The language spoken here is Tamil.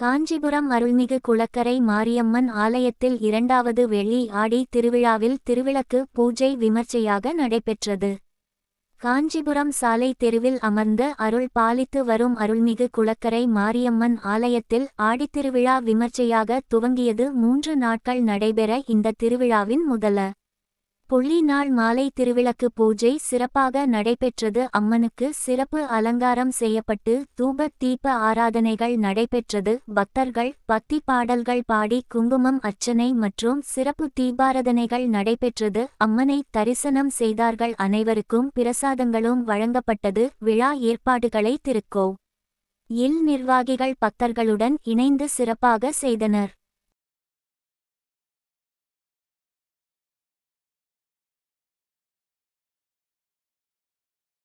காஞ்சிபுரம் அருள்மிகு குளக்கரை மாரியம்மன் ஆலயத்தில் இரண்டாவது வெள்ளி ஆடி திருவிழாவில் திருவிளக்கு பூஜை விமர்சையாக நடைபெற்றது. காஞ்சிபுரம் சாலை தெருவில் அமர்ந்து அருள் பாலித்து வரும் அருள்மிகு குளக்கரை மாரியம்மன் ஆலயத்தில் ஆடித்திருவிழா விமர்சையாக துவங்கியது மூன்று நாட்கள் நடைபெற இந்த திருவிழாவின் முதல. புள்ளி நாள் மாலை திருவிளக்கு பூஜை சிறப்பாக நடைபெற்றது. அம்மனுக்கு சிறப்பு அலங்காரம் செய்யப்பட்டு தூப தீப ஆராதனைகள் நடைபெற்றது. பக்தர்கள் பக்தி பாடல்கள் பாடி குங்குமம் அர்ச்சனை மற்றும் சிறப்பு தீபாராதனைகள் நடைபெற்றது. அம்மனை தரிசனம் செய்தார்கள் அனைவருக்கும் பிரசாதங்களும் வழங்கப்பட்டது. விழா ஏற்பாடுகளை திருக்கோ இல் நிர்வாகிகள் பக்தர்களுடன் இணைந்து சிறப்பாக செய்தனர்.